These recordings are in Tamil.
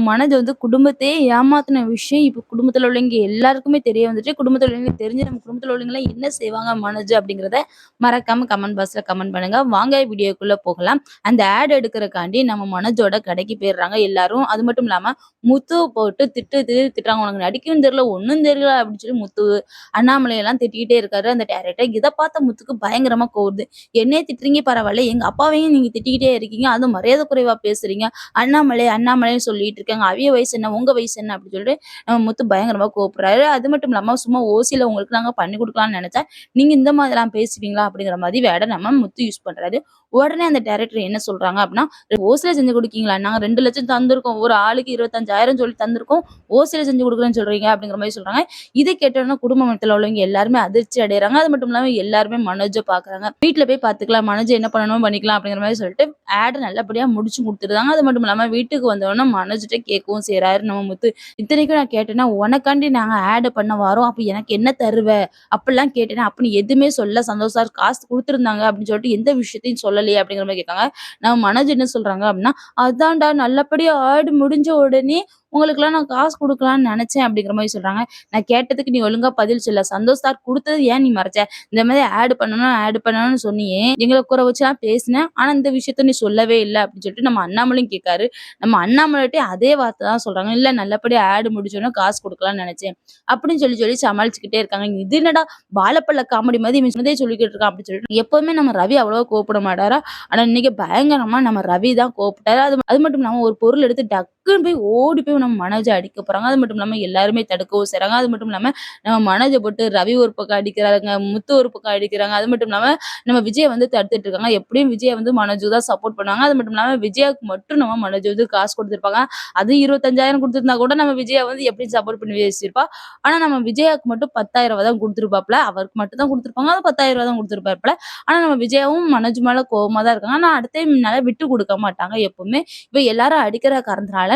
மனது வந்து குடும்பத்தையே ஏமாத்துன விஷயம் இப்ப குடும்பத்துல உள்ளவங்க எல்லாருக்குமே தெரிய வந்துட்டு. குடும்பத்துல உள்ளவங்களுக்கு தெரிஞ்சு நம்ம குடும்பத்துல உள்ளவங்கலாம் என்ன செய்வாங்க மனோஜ் அப்படிங்கிறத மறக்காம கமெண்ட் பாக்ஸ்ல கமெண்ட் பண்ணுங்க. வாங்க வீடியோக்குள்ள போகலாம். அந்த ஆட் எடுக்கறக்காண்டி நம்ம மனோஜோட கடைக்கு போயிடுறாங்க எல்லாரும். அது மட்டும் இல்லாம முத்துவ போட்டு திட்டு திட்டு திட்டுறாங்க. "உனக்கு நடிக்கவும் தெரியல, ஒண்ணும் தெரியல" அப்படின்னு சொல்லி முத்து, அண்ணாமலை எல்லாம் திட்டிக்கிட்டே இருக்காரு அந்த டைரக்டர். இத பார்த்த முத்துக்கு பயங்கரமா கோவுது. வருது. "என்னைய திட்டுறீங்க பரவாயில்ல, எங்க அப்பாவையும் நீங்க திட்டிக்கிட்டே இருக்கீங்க. அதுவும் மரியாதை குறைவா பேசுறீங்க. அண்ணாமலை அண்ணாமலைன்னு சொல்லிட்டு இருக்காங்க. அவிய வயசு என்ன? உங்க வயசு என்ன?" அப்படின்னு சொல்லிட்டு நம்ம முத்து பயங்கரமா கோப்புறாரு அது மட்டும் இல்லாம சும்மா ஓசியில உங்களுக்கு நாங்க பண்ணி குடுக்கலாம்னு நினைச்சா நீங்க இந்த மாதிரிலாம் பேசுவீங்களா? அப்படிங்கிற மாதிரி வேட நம்ம முத்து யூஸ் பண்றாரு. உடனே அந்த டேரக்டர் என்ன சொல்றாங்க அப்படின்னா, ஓசியில செஞ்சு குடுக்கீங்களா? நாங்க 2,00,000 தந்திருக்கோம். ஒரு ஆளுக்கு 25,000 சொல்லி தந்திருக்கோம். ஓசில செஞ்சு கொடுக்குறேன்னு சொல்றீங்க" அப்படிங்கிற மாதிரி சொல்றாங்க. இதை கேட்டோம்னா குடும்ப குடும்பத்துல உள்ளவங்க எல்லாருமே அதிர்ச்சி அடையறாங்க. அது மட்டும் இல்லாம எல்லாருமே மனோஜ பார்க்குறாங்க. வீட்ல போய் பார்த்துக்கலாம். மனோஜ் என்ன பண்ணணும் பண்ணிக்கலாம் அப்படிங்கிற மாதிரி சொல்லிட்டு ஆடை நல்லபடியாக முடிச்சு கொடுத்துருந்தாங்க அது மட்டும் இல்லாமல் வீட்டுக்கு வந்தோடனே மனோஜ்ட்ட கேட்கவும் செய்கிறாரு நம்ம முத்து. "இத்தனைக்கும் நான் கேட்டேன்னா, உனக்காண்டி நாங்கள் ஆடு பண்ண வரோம். அப்போ எனக்கு என்ன தருவ?" அப்படிலாம் கேட்டேன்னா அப்படின்னு எதுவுமே சொல்ல சந்தோஷ் சார். காசு கொடுத்துருந்தாங்க அப்படின்னு சொல்லிட்டு எந்த விஷயத்தையும் சொல்லலையே அப்படிங்கிற மாதிரி கேட்காங்க. நம்ம மனோஜ் என்ன சொல்கிறாங்க அப்படின்னா, "அதான்டா நல்லபடியாக ஆடு முடிஞ்ச உடனே உங்களுக்கெல்லாம் நான் காசு கொடுக்கலாம்னு நினைச்சேன் அப்படிங்கிற மாதிரி சொல்றாங்க. "நான் கேட்டதுக்கு நீ ஒழுங்கா பதில் சொல்ல. சந்தோஷ் சார் கொடுத்தது ஏன் நீ மறைச்ச? இந்த மாதிரி ஆட் பண்ணணும், ஆட் பண்ணணும்னு சொன்னியே. எங்களை குறை வச்சு நான் பேசினேன் ஆனா இந்த விஷயத்த நீ சொல்லவே இல்லை அப்படின்னு சொல்லிட்டு நம்ம அண்ணாமலையும் கேட்காரு. நம்ம அண்ணாமலைட்டயும் அதே வார்த்தை தான் சொல்றாங்க. "இல்ல நல்லபடியா ஆடு முடிச்சோன்னா காசு கொடுக்கலாம்னு நினைச்சேன் அப்படின்னு சொல்லி சொல்லி சமாளிச்சுக்கிட்டே இருக்காங்க. இது என்னடா பாலப்பள்ள காமெடி மாதிரி இவன் சொன்னதே சொல்லிக்கிட்டு இருக்கான் அப்படின்னு சொல்லிட்டு எப்பவுமே நம்ம ரவி அவ்வளவா கோப்பிட மாட்டாரா? ஆனா இன்னைக்கு பயங்கரமா நம்ம ரவி தான் கோப்பிட்டாரு அது அது மட்டும் இல்லாம ஒரு பொருள் எடுத்து டக்குன்னு போய் ஓடி போய் நம்ம மனோஜை அடிக்க போறாங்க. அது மட்டும் இல்லாமல் எல்லாருமே தடுக்கவும் செய்றாங்க. அது மட்டும் இல்லாமல் நம்ம மனோஜை போட்டு ரவி ஒரு பக்கம் அடிக்கிறாங்க, முத்து ஒரு பக்கம் அடிக்கிறாங்க. அது மட்டும் இல்லாமல் நம்ம விஜய் வந்து தடுத்துட்டு இருக்காங்க. எப்படியும் விஜய் வந்து மனோஜு தான் சப்போர்ட் பண்ணுவாங்க. அது மட்டும் இல்லாமல் விஜயாவுக்கு மட்டும் நம்ம மனோஜ் வந்து காசு கொடுத்துருப்பாங்க அதுவும் இருபத்தஞ்சாயிரம் கொடுத்துருந்தா கூட நம்ம விஜயா வந்து எப்படி சப்போர்ட் பண்ணி வச்சிருப்பா ஆனா நம்ம விஜயாவுக்கு மட்டும் பத்தாயிரம் ரூபாய் தான் கொடுத்துருப்பாப்ல அவருக்கு மட்டும் தான் கொடுத்துருப்பாங்க அது பத்தாயிரம் ரூபாய் தான் கொடுத்துருப்பாப்ல ஆனா நம்ம விஜயாவும் மனோஜ் மேல கோபமா தான் இருக்காங்க. ஆனா அடுத்த நல்லா விட்டு கொடுக்க மாட்டாங்க எப்பவுமே. இப்ப எல்லாரும் அடிக்கிற காரணத்தினால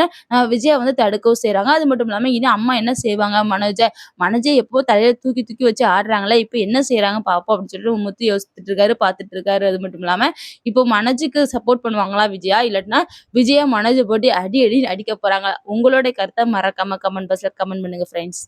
விஜயா வந்து தடுக்கவும் செய்கிறாங்க அது மட்டும் இல்லாம இனி அம்மா என்ன செய்வாங்க மனோஜை மனோஜை எப்போ தலையில தூக்கி தூக்கி வச்சு ஆடுறாங்களே, இப்போ என்ன செய்றாங்க பாப்போம் அப்படின்னு சொல்லிட்டு முத்து யோசிச்சுட்டு இருக்காரு, பார்த்துட்டு இருக்காரு. அது மட்டும் இல்லாம இப்போ மனோஜுக்கு சப்போர்ட் பண்ணுவாங்களா விஜயா? இல்லாட்டினா விஜயா மனோஜ போட்டு அடி அடி அடிக்க போகிறாங்க உங்களோட கருத்தை மறக்காம கமெண்ட் பாக்ஸில் கமெண்ட் பண்ணுங்க ஃப்ரெண்ட்ஸ்